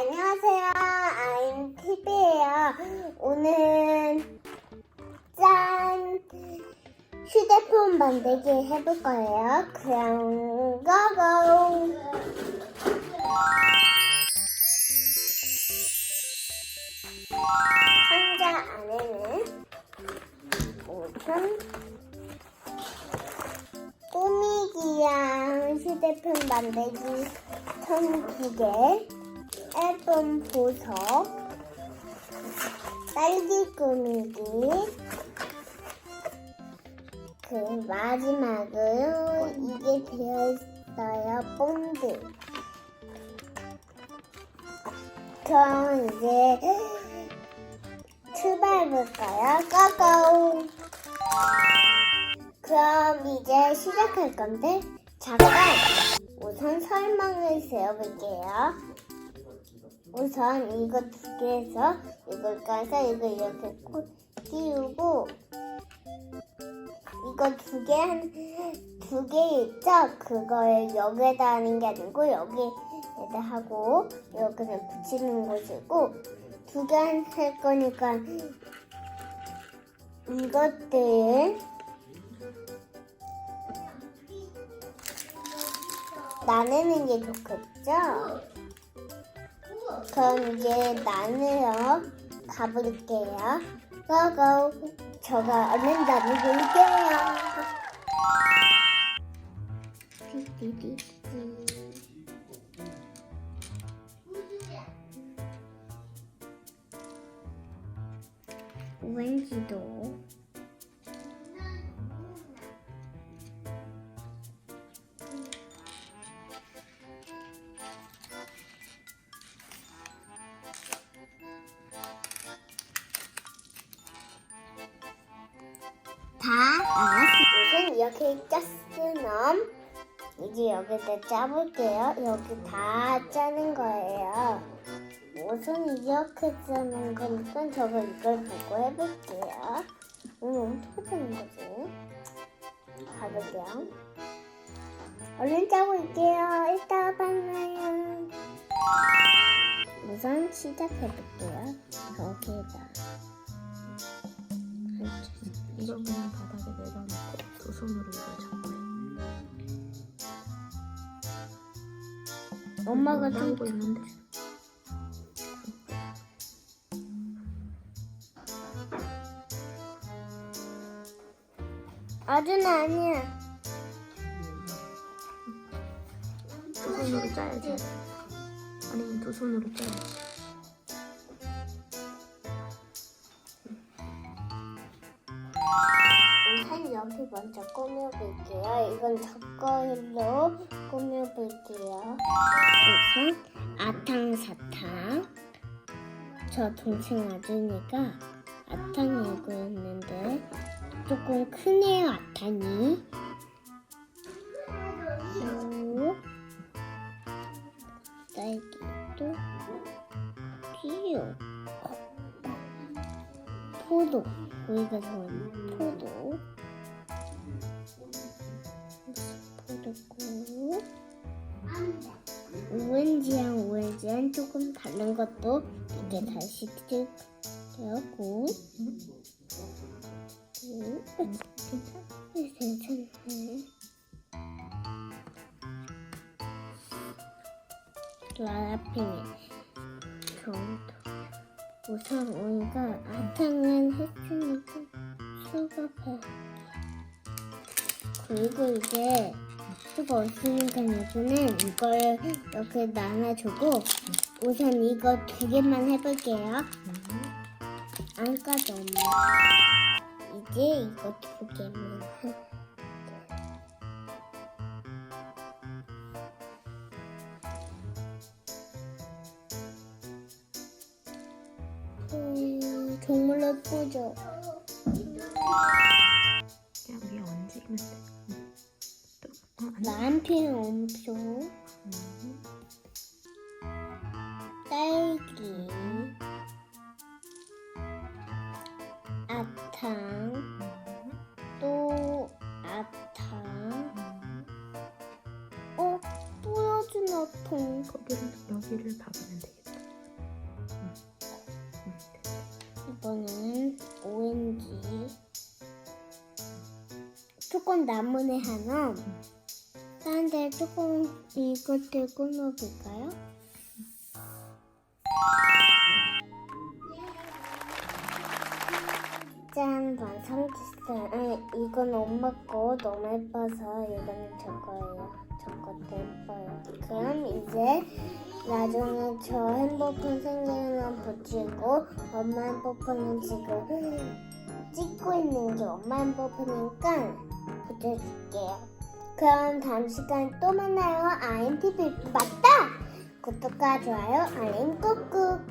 안녕하세요. 아임 TV예요. 오늘 짠 휴대폰 만들기 해볼 거예요. 그냥 고고. 상자 안에는 우선 꾸미기랑 휴대폰 만들기 천두 개, 앨범 보석, 딸기 꾸미기, 그 마지막으로 이게 되어있어요, 본드. 그럼 이제 출발해볼까요? 고고! 그럼 이제 시작할 건데 잠깐 우선 설명을 세워볼게요. 우선 이거 두 개에서 이걸 까서 이거 이렇게 꽂 띄우고 이거 두 개 한 두 개 있죠? 그걸 여기에다 하는 게 아니고 여기에다 하고 여기는 붙이는 것이고 두 개 할 거니까 이것들 나누는 게 좋겠죠? 그럼 이제 나누러 가볼게요. 고고. 저가 얼른. 띠띠띠띠. 왠지도 우선 이렇게 짰으면 이제 여기다 짜볼게요. 여기 다 짜는 거예요. 우선 이렇게 짜는 거니까 저거 이걸 보고 해볼게요. 오늘 어떻게 짜는 거지? 가볼게요. 얼른 짜고 있게요. 이따 만나요. 우선 시작해볼게요. 여기에다. 이걸 그냥 바닥에 내려놓고 두 손으로 이걸 잡고 해. 엄마가 좀 나오고 있는데 아주는 아니야. 두 손으로 짜야지. 아니 두 손으로 짜야지. 우선 여기 먼저 꾸며볼게요. 이건 젓걸로 꾸며볼게요. 우선 아탕사탕. 저 동생 아주니까 아탕이고 있는데 조금 크네요 아탕이. 포도. 우리가 좋아하는 포도. 포도고. 오렌지랑 오렌지랑 조금 다른 것도 이게 다시 되었고. 괜찮네. 라라핑이 정도 우선 우리가 아탕은 했으니까 수갑해. 그리고 이제 수가 없으니까 요즘은 이걸 이렇게 나눠주고 우선 이거 두 개만 해볼게요. 안까지 엄마. 이제 이거 두 개만 정말 예쁘죠? 그냥 위에 얹으면 돼. 응. 또, 어, 안 돼. 남편 엄청 음. 딸기 아탕 음. 또 아탕 음. 어? 뿌려준 아탕 거기를 여기를 박으면 되 아빠는 오렌지. 조금 나무네 하나. 다른 데 조금 이것들 끊어볼까요? 짠, 완성됐어요. 아니, 이건 엄마 거 너무 예뻐서 이거는 저 거예요. 저 것도 예뻐요. 그럼 이제 나중에 저 핸드폰 생기면 붙이고 엄마 핸드폰은 지금 찍고 있는 게 엄마 핸드폰이니까 붙여줄게요. 그럼 다음 시간에 또 만나요. 아임TV 맞다! 구독과 좋아요, 알림 꾹꾹.